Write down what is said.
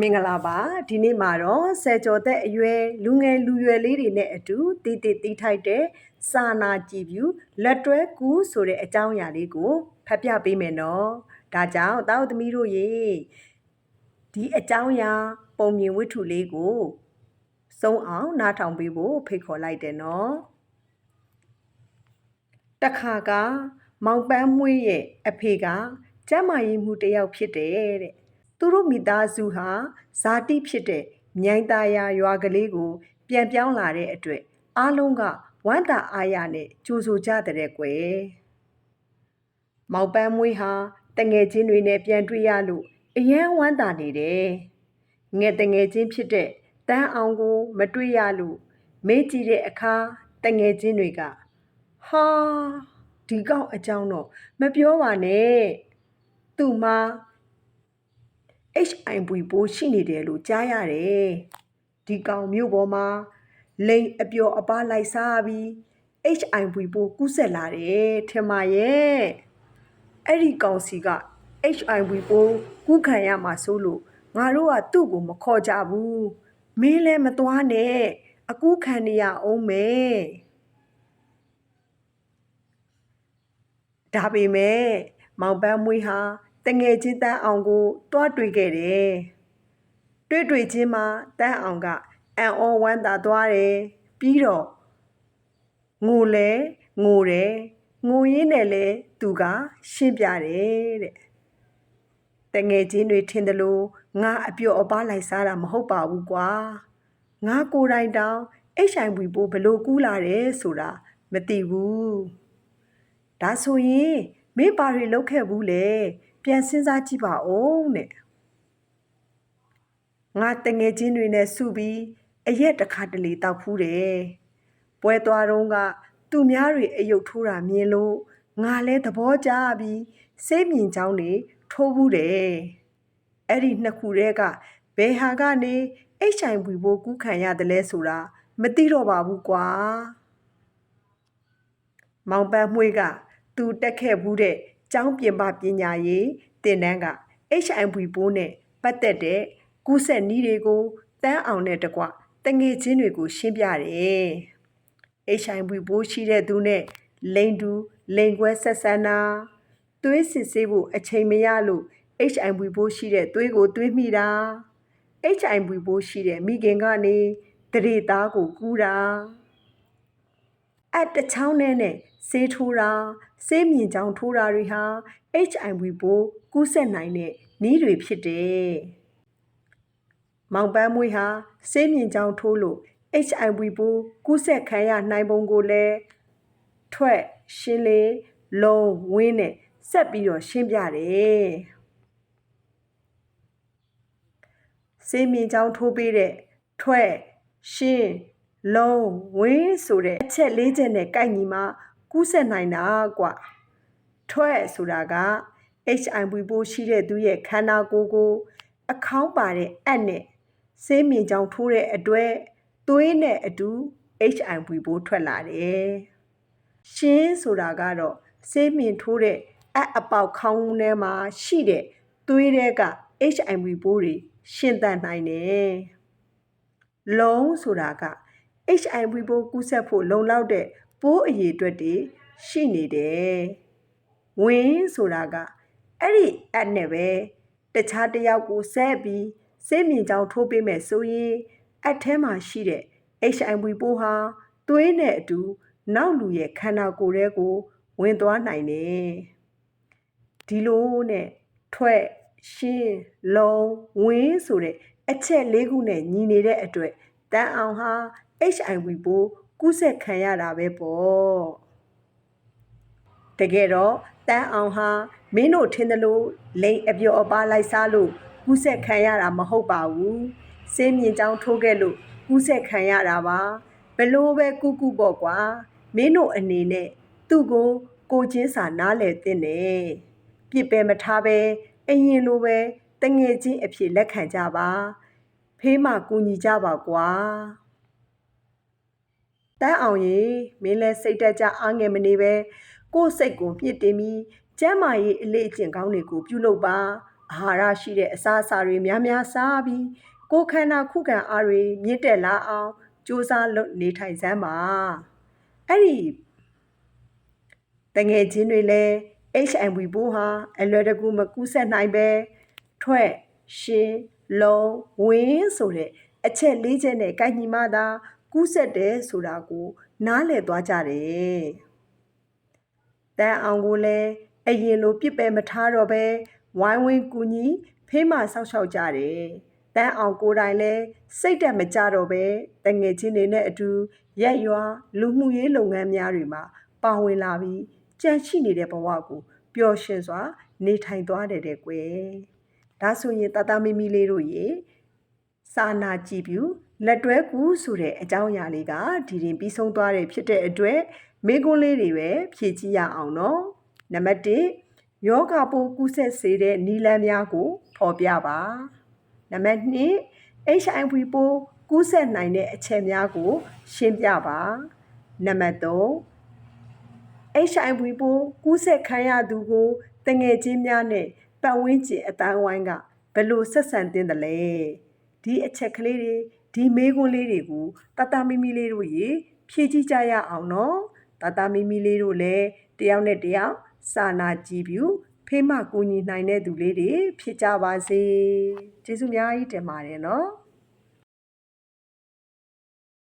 မင်္ဂလာပါဒီနေ့မှာတော့ဆယ်ကျော်သက်အရွယ်လူငယ်လူရွယ်လေးတွေနဲ့အတူတည်တည်တီးထိုက်တဲ့စာနာကြည်ဖြူလက်တွဲကူးဆိုတဲ့အကြောင်းအရာလေးကိုဖတ်ပြပေးမယ်နော်ဒါကြောင့်တောက်သမီးတို့ရေဒီအကြောင်းအရာပုံမြင်ဝတ္ထုလေးကိုစုံအောင်နားထောင်ပေးဖို့ဖိတ်ခေါ်လိုက်တယ်နော်တခါကမောင်ပန်းမွေးရဲ့အဖေကကျမ်းမာရေးမှုတစ်ယောက်ဖြစ်တယ်တဲ့ သူတို့မိသားစုဟာဇာတိဖြစ်တဲ့မြိုင်သားယာရွာကလေးကို ပြန်ပြောင်းလာတဲ့အတွက်အားလုံးကဝမ်းသာအားရနဲ့ကြိုဆိုကြတဲ့ကွယ်မောင်ပန်းမွေးဟာတငယ်ချင်းတွေနဲ့ပြန်တွေ့ရလို့အယမ်းဝမ်းသာနေတယ်ငယ်တငယ်ချင်းဖြစ်တဲ့တန်းအောင်ကို မတွေ့ရလို့မေးကြည့်တဲ့အခါတငယ်ချင်းတွေကဟာဒီကောက်အကြောင်းတော့မပြောပါနဲ့သူ့မှာ HIV ပိုးရှိနေတယ်လို့ကြားရတယ်ဒီကောင်မျိုးပေါ်မှာလိန်အပျော်အပါလိုက်စားပြီး HIV ပိုးကူးဆက်လာတယ်ထင်ပါရဲ့အဲ့ဒီကောင်စီက HIV ပိုးကူးခံရမှာဆိုလို့ငါတို့ကသူ့ကိုမခေါ်ကြဘူးမင်းလည်းမသွားနဲ့အကူခံနေရအောင်မယ်ဒါပေမဲ့မောင်ပန်းမွေးဟာ တငယ်ချင်းတန်းအောင်ကိုတွားတွေ့ခဲ့တယ်တွေ့တွေ့ချင်းမှာတန်းအောင်ကအံ့ဩဝမ်းသာသွားတယ်ပြီးတော့ငိုလဲငိုတယ်ငိုရင်းနဲ့လဲသူကရှင်းပြတယ်တဲ့တငယ်ချင်းတွေထင်တယ်လို့ငါအပြော့အပါလိုက်စားတာမဟုတ်ပါဘူးကွာငါကိုယ်တိုင်တောင် HIV ပိုးဘလို့ကူးလာတယ်ဆိုတာမသိဘူးဒါဆိုရင်မင်းပါတွေလောက်ခဲ့ဘူးလေ ပြန်စဉ်းစားကြည့်ပါဦးတဲ့ငါတငယ်ချင်းတွေနဲ့စုပြီးအရက်တစ်ခါတလေတောက်ဖူးတယ်ပွဲသွားတော့ကသူများတွေအယုတ်ထိုးတာမြင်လို့ငါလဲသဘောကျပြီးစိတ်မြင်ချောင်းနေထိုးဘူးတယ်အဲ့ဒီနှစ်ခုတည်းကဘယ်ဟာကနေ HIV ဘိုးကူးခံရတယ်လဲဆိုတာမသိတော့ပါဘူးကွာမောင်ပန်းမွှေးကသူတက်ခဲ့ဘူးတဲ့ ကျောင်းပြင်ပပညာရေးတင်တန်းက HIV ပိုးနဲ့ပတ်သက်တဲ့ကူးစက်နည်းတွေကိုတန်းအောင်နဲ့တကွတငယ်ချင်းတွေကို ရှင်းပြတယ်။ HIV ပိုးရှိတဲ့သူနဲ့လိန်တူလိန်ခွဲဆက်ဆံတာသွေးစစ်ဆေးဖို့အချိန်မရလို့ HIV ပိုးရှိတဲ့သွေးကိုသွေးမိတာ HIV ပိုးရှိတဲ့မိခင်ကနေတရေသားကိုကူးတာ အတချောင်းနဲ့နဲ့ဆေးထိုးတာဆေးမြင့်ချောင်းထိုးတာတွေဟာ HIV ပိုးကူးစက်နိုင်တဲ့နည်းတွေဖြစ်တယ်။မောင်ပန်းမွေးဟာဆေးမြင့်ချောင်းထိုးလို့ HIV ပိုးကူးစက်ခံရနိုင်ပုံကိုလည်းထွက်ရှင်းလေလုံးဝင်းနဲ့ဆက်ပြီးတော့ရှင်းပြတယ်။ဆေးမြင့်ချောင်းထိုးပေးတဲ့ထွက်ရှင်း လုံးဝင်းဆိုတဲ့အချက်လေးချက်နဲ့ကိုက်ညီမှာကူးစက်နိုင်တာကွထွက်ဆိုတာက HIV ပိုးရှိတဲ့သူရဲ့ခန္ဓာကိုယ်ကို အခေါင်းပါတဲ့အက်နဲ့ဆေးမြင်ကြောင်ထိုးတဲ့အတွက်သွေးနဲ့အတူ HIV ပိုးထွက်လာတယ်ရှင်းဆိုတာကတော့ဆေးမြင်ထိုးတဲ့အက်အပေါက်ခေါင်းထဲမှာရှိတဲ့သွေးတွေက HIV ပိုးတွေရှင်းသန်နိုင်တယ်လုံးဆိုတာက HIV ပိုးကူးစက်ဖို့လုံလောက်တဲ့ပိုးအရေအတွက်တွေရှိနေတယ်။ဝင်ဆိုတာကအဲ့ဒီအက်နဲ့ပဲတခြားတယောက်ကိုဆက်ပြီးစိတ်မြင်ကြောင်ထိုးပေးမယ်ဆိုရင်အက်ထဲမှာရှိတဲ့ HIV ပိုးဟာသွေးနဲ့အတူ နောက်လူရဲ့ခန္ဓာကိုယ်ထဲကို ဝင်သွားနိုင်တယ်။ဒီလိုနဲ့ထွက်ရှင်းလုံးဝင်းဆိုတဲ့အချက်လေးခုနဲ့ညီနေတဲ့အတွက် တန်အောင်ဟာ HIV ပိုးကူးစက်ခံရတာပဲပေါ့တကယ်တော့တန်းအောင်ဟာမင်းတို့ထင်တယ်လို့လိန်အပြော်အပါလိုက်စားလို့ကူးစက်ခံရတာမဟုတ်ပါဘူးစင်းမြင့်ချောင်းထိုးခဲ့လို့ကူးစက်ခံရတာပါဘလို့ပဲကုကုပေါ့ကွာမင်းတို့အနေနဲ့သူ့ကိုကိုချင်းစာနားလေတဲ့နဲ့ပြစ်ပဲမထားပဲအရင်လိုပဲတငယ်ချင်းအဖြစ်လက်ခံကြပါ ဖေးမကူညီကြပါကွာတန်းအောင်ရေမင်းလဲစိတ်တက်ကြအားငယ်မနေပဲကိုယ်စိတ်ကိုမြင့်တင်ပြီးကျမ်းမာရေးအလေးအကျင့်ကောင်းတွေကိုပြုလုပ်ပါအာဟာရရှိတဲ့အစာအစာတွေများများစားပြီးကိုယ်ခန္ဓာခုခံအားတွေမြင့်တက်လာအောင်ကြိုးစားလုပ်နေထိုင်စမ်းပါအဲ့ဒီတငယ်ချင်းတွေလည်း HIV ပိုးဟာအလွယ်တကူမကူးစက်နိုင်ပဲထွက်ရှင်း လုံးဝင်းဆိုတဲ့အချက်လေးချက်နဲ့ကိုက်ညီမှသာကူးစက်တယ်ဆိုတာကိုနားလည်သွားကြတယ်။တန်အောင်ကိုလည်းအရင်လိုပြစ်ပယ်မထားတော့ပဲဝိုင်းဝန်းကူညီဖေးမဆောက်ရှောက်ကြတယ်။တန်အောင်ကိုယ်တိုင်လည်းစိတ်တက်မကြတော့ပဲတငယ်ချင်းတွေနဲ့အတူရက်ရွာလူမှုရေးလုပ်ငန်းများတွေမှာပါဝင်လာပြီးကြန့်ရှိနေတဲ့ဘဝကိုပျော်ရွှင်စွာနေထိုင်သွားတယ်တဲ့ကွယ်။ ဒါဆိုရင်တတမီမီလေးတို့ရေစာနာကြည့်ပြူလက်တွဲကူဆိုတဲ့အကြောင်းအရာလေးကဒီရင်ပြီးဆုံးသွားတယ်ဖြစ်တဲ့အတွက်မိကွန်းလေးတွေပဲဖြည့်ကြည့်ရအောင်နော်နံပါတ်1ယောဂပိုးကူးဆက်စေတဲ့နီလန်းများကိုဖော်ပြပါနံပါတ်2 HIV ပိုးကူးဆက်နိုင်တဲ့အချက်များကို ရှင်းပြပါနံပါတ်3 HIV ပိုးကူးဆက်ခံရသူကိုတငယ်ချင်းများနဲ့ ပတ်ဝန်းကျင်အတိုင်းဝိုင်းကဘယ်လိုဆက်ဆံသင့်တယ်လဲဒီအချက်ကလေးတွေဒီမေးခွန်းလေးတွေကိုတတမီမီလေးတို့ရေဖြည့်ကြည့်ကြရအောင်နော်တတမီမီလေးတို့လည်းတယောက်နဲ့တယောက်စာနာကြည့်ပြူဖေးမကူညီနိုင်တဲ့သူလေးတွေဖြစ်ကြပါစေကျေးဇူးအများကြီးတင်ပါတယ်နော်